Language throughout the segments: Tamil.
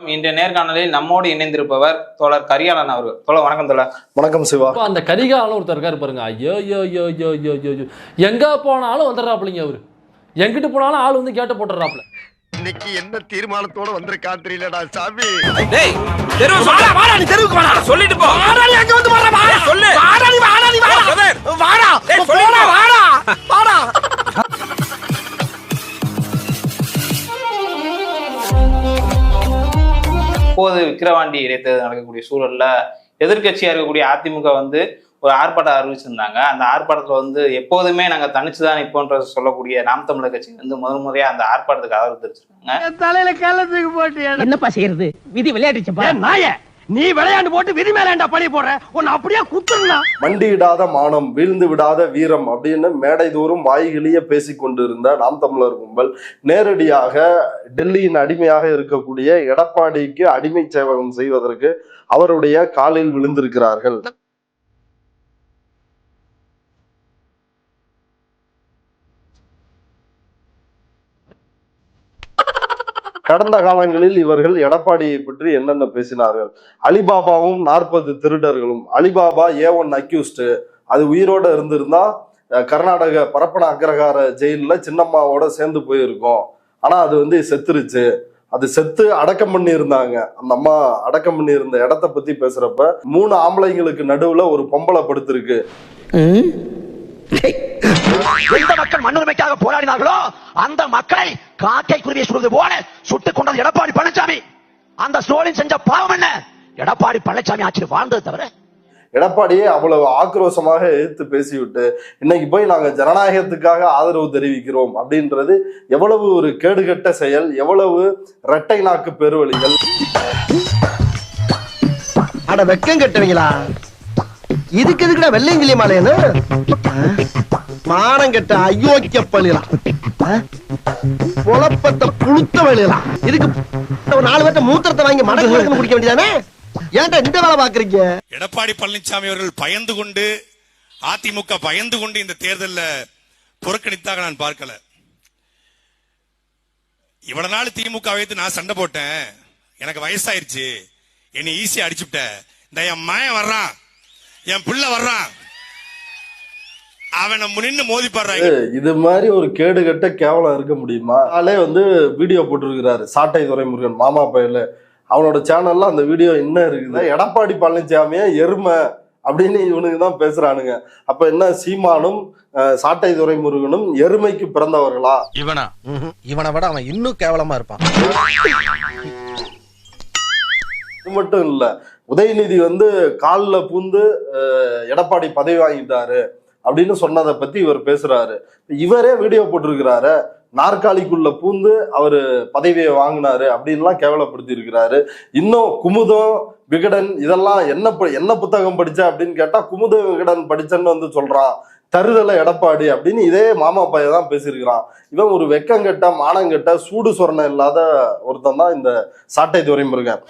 இன்றைய நேர்காணலில் நம்மோடு இணைந்திருப்பவர் தோழர் கரியாளன் அவர்கள். தோழர் வணக்கம் தோழர். வணக்கம் சிவா. அப்ப அந்த கரிகாலன் ஒருத்தர் இருக்காரு பாருங்க. ஐயோ ஐயோ ஐயோ ஐயோ ஐயோ ஐயோ ஐயோ. எங்க போனாலும் வந்துடுறாப்புலிங்க அவரு. எங்கிட்டு போனாலும் ஆள் வந்து கேட்ட போட்டுறாப்புல இன்னைக்கு என்ன தீர்மானத்தோட வந்திருக்கான் தெரியலடா சாமி. டேய் வாடா வாடா நீ தெருவுக்கு வாடா. சொல்லிட்டு போ. வாடா நீ அங்க வந்து வாடா வாடா. சொல்லு. வாடா நீ வாடா நீ வாடா. வாடா டேய் சொல்லிட்டு வாடா. வாடா. இப்போது விக்கிரவாண்டி இடைத்தேர்தல் நடக்கக்கூடிய சூழல்ல எதிர்க்கட்சியா இருக்கக்கூடிய அதிமுக வந்து ஒரு ஆர்ப்பாட்டம் அறிவிச்சிருந்தாங்க. அந்த ஆர்ப்பாட்டத்துல வந்து எப்போதுமே நாங்க தனிச்சுதான் நிற்போன்ற சொல்லக்கூடிய நாம் தமிழர் கட்சி வந்து முதல் முறையா அந்த ஆர்ப்பாட்டத்துக்கு ஆதரவு தெரிவிச்சிருக்காங்க. தலையில கள்ளத்துக்கு போட்டு என்னப்பா செய்யறது? விதி விளையாடுச்சுப்பா நாய? நீ விளையாண்டு போட்டு விதி மேலேண்டா பழி போடுற? உன்னை அப்படியே குத்துறா மண்டியிடாத மானம் வீழ்ந்து விடாத வீரம் அப்படின்னு மேடை தோறும் வாய்கிலேயே பேசிக் கொண்டிருந்த நாம் தமிழர் கும்பல் நேரடியாக டெல்லியின் அடிமையாக இருக்கக்கூடிய எடப்பாடிக்கு அடிமை சேவகம் செய்வதற்கு அவருடைய காலில் விழுந்திருக்கிறார்கள். கடந்த காலங்களில் இவர்கள் எடப்பாடியை பற்றி என்னென்ன பேசினார்கள்? அலிபாபாவும் நாற்பது திருடர்களும். Ali Baba A one accused அது உயிரோட இருந்திருந்தா கர்நாடக பரப்பன அக்ரஹார ஜெயிலில் சின்னம்மாவோட சேர்ந்து போயிருக்கோம். ஆனா அது வந்து செத்துருச்சு. அது செத்து அடக்கம் பண்ணி இருந்தாங்க அந்த அம்மா அடக்கம் பண்ணி இருந்த இடத்த பத்தி பேசுறப்ப மூணு ஆம்பளைங்களுக்கு நடுவுல ஒரு பொம்பளை படுத்திருக்கு. எந்த மக்கள் மண்ணுரிமைக்காக போராடினார்களோ அந்த மக்களை காக்கை குருவியை சுடுவது போல சுட்டுக் கொண்டது எடப்பாடி பழனிசாமி. அந்த ஸ்டோலின் செஞ்ச பாவம் என்ன? எடப்பாடி பழனிசாமி ஆட்சியில் வாழ்ந்தது தவிர. எடப்பாடியை அவ்வளவு ஆக்ரோஷமாக எதிர்த்து பேசிவிட்டு இன்னைக்கு போய் நாங்க ஜனநாயகத்துக்காக ஆதரவு தெரிவிக்கிறோம் அப்படின்றது எவ்வளவு ஒரு கேடுகட்ட செயல் எவ்வளவு இரட்டை நாக்கு பெருவழிகள். அட வெக்கம் கட்டுவீங்களா? இதுக்கு எதுக்குடா வெள்ளையங்கிலி மாலையனு மானம் கெட்ட அயோக்கிய பள்ளிலாம் குழப்பத்தை புழுத்த வழியலாம் இதுக்கு ஒரு நாலு பேர்த்த மூத்திரத்தை வாங்கி மடக்கு குடிக்க வேண்டியதானே? ஏன்டா இந்த வேலை பாக்குறீங்க? எடப்பாடி பழனிசாமி அவர்கள் பயந்து கொண்டு அதிமுக பயந்து கொண்டு இந்த தேர்தல்ல புறக்கணித்தாக நான் பார்க்கல. இவ்வளவு நாள் திமுக வைத்து நான் சண்டை போட்டேன். எனக்கு வயசாயிருச்சு. என்னை ஈஸியா அடிச்சுட்ட இந்த என் மயன் வர்றான். என் பிள்ளை வர்றான். அவனை நின்னு மோதி பாடுறாங்க. இது மாதிரி ஒரு கேடுகட்ட கேவலம் இருக்க முடியுமா? ஆளே வந்து வீடியோ போட்டிருக்கிறாரு. சாட்டை துரைமுருகன் மாமா பையல. அவனோட சேனல்ல அந்த வீடியோ இன்னும் இருக்குது? எடப்பாடி பழனிசாமியே எருமை அப்படின்னு இவனுக்கு தான் பேசுறானுங்க. அப்ப என்ன சீமானும் அஹ், சாட்டை துரைமுருகனும் எருமைக்கு பிறந்தவர்களா? இவனா? இவனை விட அவன் இன்னும் கேவலமா இருப்பான். இது மட்டும் இல்ல உதயநிதி வந்து காலில் பூந்து எடப்பாடி பதவி வாங்கிட்டாரு அப்படின்னு சொன்னதை பத்தி இவர் பேசுறாரு. இவரே வீடியோ போட்டிருக்கிறாரு. நாற்காலிக்குள்ள பூந்து அவர் பதவியை வாங்கினாரு அப்படின்லாம் கேவலப்படுத்தி இருக்கிறாரு இன்னும் குமுதம் விகடன் இதெல்லாம் என்ன ப- என்ன புத்தகம் படிச்ச அப்படின்னு கேட்டா குமுத விகடன் படிச்சேன்னு வந்து சொல்றான். தருதலை எடப்பாடி அப்படின்னு இதே மாமா பையன் தான் பேசியிருக்கிறான். இவன் ஒரு வெக்கங்கெட்ட மானங்கெட்ட சூடு சொரணம் இல்லாத ஒருத்தன் தான் இந்த சாட்டை துரைமுருகன்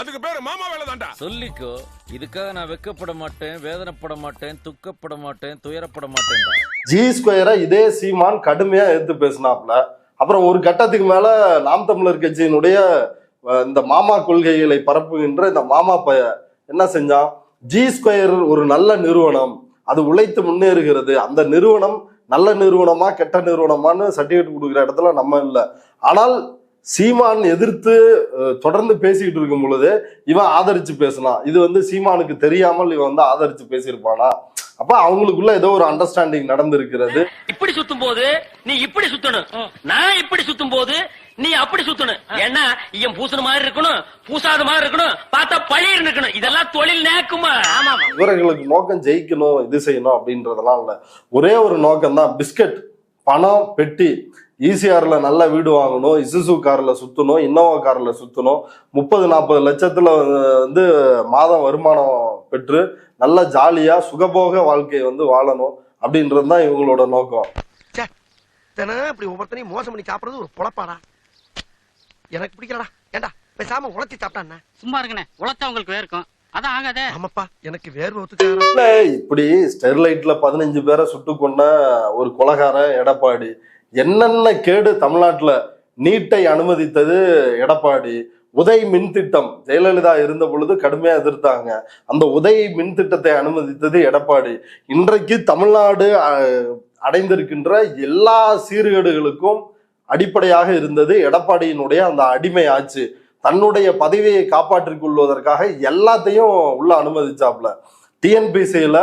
அதுக்கு பேரு மாமா வேலை தான்டா சொல்லிக்கோ இதுக்காக நான் வெக்கப்பட மாட்டேன் வேதனைப்பட மாட்டேன் துக்கப்பட மாட்டேன் துயரப்பட மாட்டேன்டா. ஜி ஸ்கொயரை இதே சீமான் கடுமையா எதிர்த்து பேசினாப்ல அப்புறம் ஒரு கட்டத்துக்கு மேல நாம் தமிழர் கட்சியினுடைய இந்த மாமா கொள்கைகளை பரப்புகின்ற இந்த மாமா பைய என்ன செஞ்சான்? ஜி ஸ்கொயர் ஒரு நல்ல நிறுவனம். அது உழைத்து முன்னேறுகிறது. அந்த நிறுவனம் நல்ல நிறுவனமா கெட்ட நிறுவனமான்னு சர்டிபிகேட் கொடுக்குற இடத்துல நம்ம இல்லை. ஆனால் சீமான் எதிர்த்து தொடர்ந்து பேசிக்கிட்டு இருக்கும் பொழுது இவன் ஆதரிச்சு பேசினான் இது வந்து சீமானுக்கு தெரியாமல் இவன் வந்து ஆதரிச்சு பேசியிருப்பானா? அப்ப அவங்களுக்குள்ள ஏதோ ஒரு அண்டர்ஸ்டாண்டிங் நடந்திருக்கிறது. இப்படி சுத்தும் போது நீ இப்படி சுத்தணும். நான் இப்படி சுத்தும் போது நீ அப்படி சுத்தணும். ஏன்னா இவன் பூசண மாதிரி இருக்கணும் பூசாத மாதிரி இருக்கணும் பார்த்தா பழிர் இருக்கணும். இதெல்லாம் தொழில் நேக்குமா? ஆமா இவர்களுக்கு நோக்கம் ஜெயிக்கணும் இது செய்யணும் அப்படின்றதெல்லாம் இல்ல. ஒரே ஒரு நோக்கம் தான் பிஸ்கட் பணம் பெட்டி. ஈசிஆர்ல நல்ல வீடு வாங்கணும் இசுசு கார்ல சுத்தணும் இன்னோவா கார்ல சுத்தணும். முப்பது நாற்பது லட்சத்துல வந்து மாதம் வருமானம் பெற்று நல்ல ஜாலியா சுகபோக வாழ்க்கையை வந்து வாழணும் அப்படின்றது தான் இவங்களோட நோக்கம். இப்படி ஒவ்வொருத்தனையும் மோசம் பண்ணி சாப்பிடுறது ஒரு பொழப்பாடா. எனக்கு பிடிக்கலடா. ஏண்டா பேசாம உழைச்சி சாப்பிட்டாண்ணா சும்மா இருங்கண்ணே உழைச்சா உங்களுக்கு வேர்க்கும். அதான் ஆகாதே. ஆமாப்பா எனக்கு வேர்வை ஒத்துக்காரா இல்ல, இப்படி ஸ்டெர்லைட்ல பதினஞ்சு பேரை சுட்டு கொண்ட ஒரு கொலகாரன் எடப்பாடி. என்னென்ன கேடு தமிழ்நாட்டில் நீட்டை அனுமதித்தது எடப்பாடி? உதய் மின் திட்டம் ஜெயலலிதா இருந்த பொழுது கடுமையாக எதிர்த்தாங்க. அந்த உதய் மின் திட்டத்தை அனுமதித்தது எடப்பாடி. இன்றைக்கு தமிழ்நாடு அடைந்திருக்கின்ற எல்லா சீர்கேடுகளுக்கும் அடிப்படையாக இருந்தது எடப்பாடியினுடைய அந்த அடிமை ஆட்சி. தன்னுடைய பதவியை காப்பாற்றிக் கொள்வதற்காக எல்லாத்தையும் உள்ள அனுமதிச்சாப்ல. டிஎன்பிசியில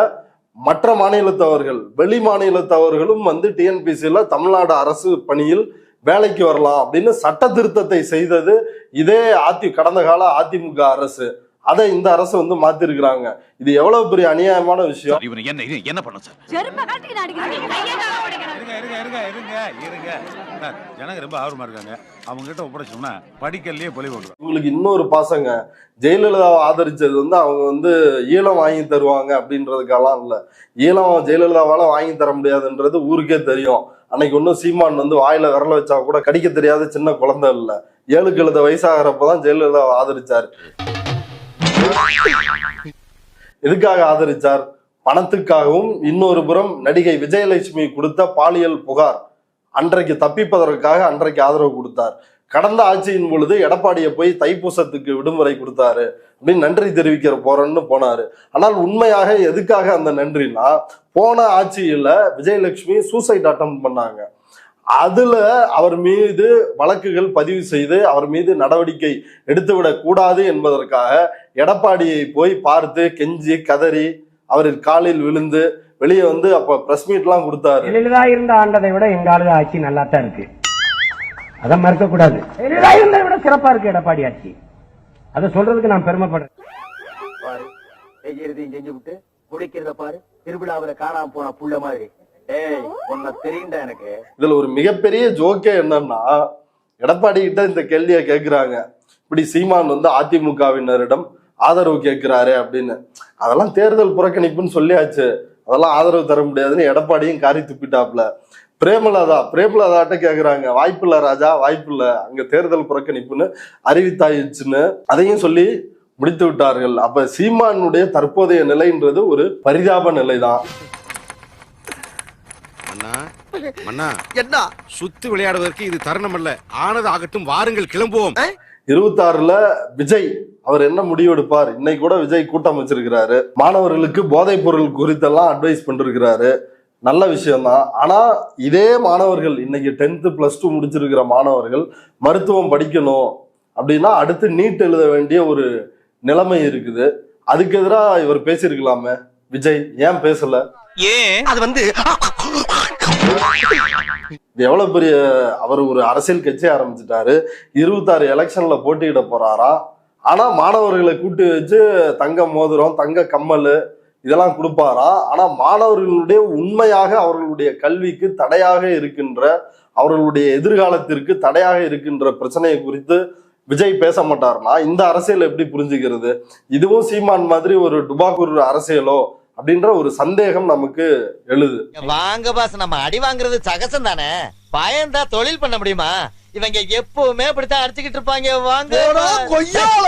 மற்ற மாநிலத்தவர்கள் வெளி மாநிலத்தவர்களும் வந்து டிஎன்பிசியில் தமிழ்நாடு அரசு பணியில் வேலைக்கு வரலாம் அப்படின்னு சட்ட திருத்தத்தை செய்தது இதே அதி கடந்த கால அதிமுக அரசு. அதை இந்த அரசு வந்து மாத்திருக்கிறாங்க. இது எவ்வளவு பெரிய அநியாயமான விஷயம்? இவன் என்ன என்ன பண்ண சார்? இருங்க இருங்க இருங்க இருங்க ஜனங்க ரொம்ப ஆர்வமா இருக்காங்க. அவங்க கிட்ட ஒப்படைச்சோம்னா படிக்கல்லையே பொலி போடுவோம் இவங்களுக்கு இன்னொரு பாசங்க. ஜெயலலிதாவை ஆதரிச்சது வந்து அவங்க வந்து ஈழம் வாங்கி தருவாங்க அப்படின்றதுக்கெல்லாம் இல்ல. ஈழம் ஜெயலலிதாவால வாங்கி தர முடியாதுன்றது ஊருக்கே தெரியும். அன்னைக்கு ஒன்றும் சீமான் வந்து வாயில விரல வச்சா கூட கடிக்க தெரியாத சின்ன குழந்தை இல்ல. ஏழுக்கு எழுத வயசாகிறப்பதான் ஜெயலலிதாவை ஆதரிச்சார். எதுக்காக ஆதரிச்சார்? பணத்துக்காகவும் இன்னொரு புறம் நடிகை விஜயலட்சுமி கொடுத்த பாலியல் புகார் அன்றைக்கு தப்பிப்பதற்காக அன்றைக்கு ஆதரவு கொடுத்தார். கடந்த ஆட்சியின் பொழுது எடப்பாடியை போய் தைப்பூசத்துக்கு விடுமுறை கொடுத்தாரு. அப்படின்னு நன்றி தெரிவிக்கிற போறேன்னு போனாரு. ஆனால் உண்மையாக எதுக்காக அந்த நன்றினா போன ஆட்சியில விஜயலட்சுமி சூசைட் அட்டம் பண்ணாங்க. அதுல அவர் மீது வழக்குகள் பதிவு செய்து அவர் மீது நடவடிக்கை எடுத்துவிடக் கூடாது என்பதற்காக எடப்பாடியை போய் பார்த்து கெஞ்சி கதறி அவரின் காலில் விழுந்து வெளியே வந்து அப்ப பிரஸ் மீட்லாம் கொடுத்தாரு. ஜெயலலிதா இருந்த ஆண்டதை விட எங்க ஆளு ஆட்சி நல்லா தான் இருக்கு. அதை மறுக்க கூடாது இருந்ததை விட சிறப்பா இருக்கு எடப்பாடி ஆட்சி. அதை சொல்றதுக்கு நான் பெருமைப்படுறேன். பாரு செய்யறதையும் செஞ்சு விட்டு குடிக்கிறத பாரு திருவிழாவில காணாம போன புள்ள மாதிரி. இதுல ஒரு மிகப்பெரிய ஜோக்கே என்னன்னா எடப்பாடி கிட்ட இந்த கேள்வியை கேக்குறாங்க. இப்படி சீமான் வந்து அதிமுகவினரிடம் ஆதரவு கேட்கிறாரு அப்படின்னு. அதெல்லாம் தேர்தல் புறக்கணிப்புன்னு சொல்லியாச்சு. அதெல்லாம் ஆதரவு தர முடியாதுன்னு எடப்பாடியும் காரி துப்பிட்டாப்ல பிரேமலதா பிரேமலதாட்ட கேக்குறாங்க. வாய்ப்பில்ல ராஜா வாய்ப்பு இல்ல. அங்க தேர்தல் புறக்கணிப்புன்னு அறிவித்தாயிடுச்சுன்னு அதையும் சொல்லி முடித்து விட்டார்கள். அப்ப சீமானுடைய தற்போதைய நிலைன்றது ஒரு பரிதாப நிலைதான். மன்னா மன்னா என்ன? சுத்து விளையாடுவதற்கு இது தருணம் அல்ல. ஆனது ஆகட்டும் வாருங்கள் கிளம்புவோம். இருபத்தாறுல விஜய் அவர் என்ன முடிவெடுப்பார்? இன்னைக்கு கூட விஜய் கூட்டம் வச்சிருக்கிறாரு. மாணவர்களுக்கு போதைப் பொருள் குறித்தெல்லாம் அட்வைஸ் பண்ணிருக்கிறாரு. நல்ல விஷயம்தான். ஆனா இதே மாணவர்கள் இன்னைக்கு டென்த்து பிளஸ் டூ முடிச்சிருக்கிற மாணவர்கள் மருத்துவம் படிக்கணும் அப்படின்னா அடுத்து நீட் எழுத வேண்டிய ஒரு நிலைமை இருக்குது. அதுக்கு எதிராக இவர் பேசியிருக்கலாமே. விஜய் ஏன் பேசல? ஏன்? அது வந்து இது எவ்வளவு பெரிய அவர் ஒரு அரசியல் கட்சி ஆரம்பிச்சிட்டாரு. இருபத்தாறு எலெக்ஷன்ல போட்டியிட போறாரா? ஆனா மாணவர்களை கூட்டி வச்சு தங்க மோதிரம் தங்க கம்மல் இதெல்லாம் கொடுப்பாரா? ஆனா மாணவர்களுடைய உண்மையாக அவர்களுடைய கல்விக்கு தடையாக இருக்கின்ற அவர்களுடைய எதிர்காலத்திற்கு தடையாக இருக்கின்ற பிரச்சனையை குறித்து விஜய் பேச மாட்டார்னா இந்த அரசியல் எப்படி புரிஞ்சுக்கிறது? இதுவும் சீமான் மாதிரி ஒரு டுபாக்கூர் அரசியலோ அப்படின்ற ஒரு சந்தேகம் நமக்கு எழுது. வாங்க பாஸ் நம்ம அடி வாங்குறது சகசம் தானே? பயந்தா தொழில் பண்ண முடியுமா? இவங்க எப்பவுமே இப்படித்தான் அடிச்சுக்கிட்டு இருப்பாங்க வாங்க கொய்யால!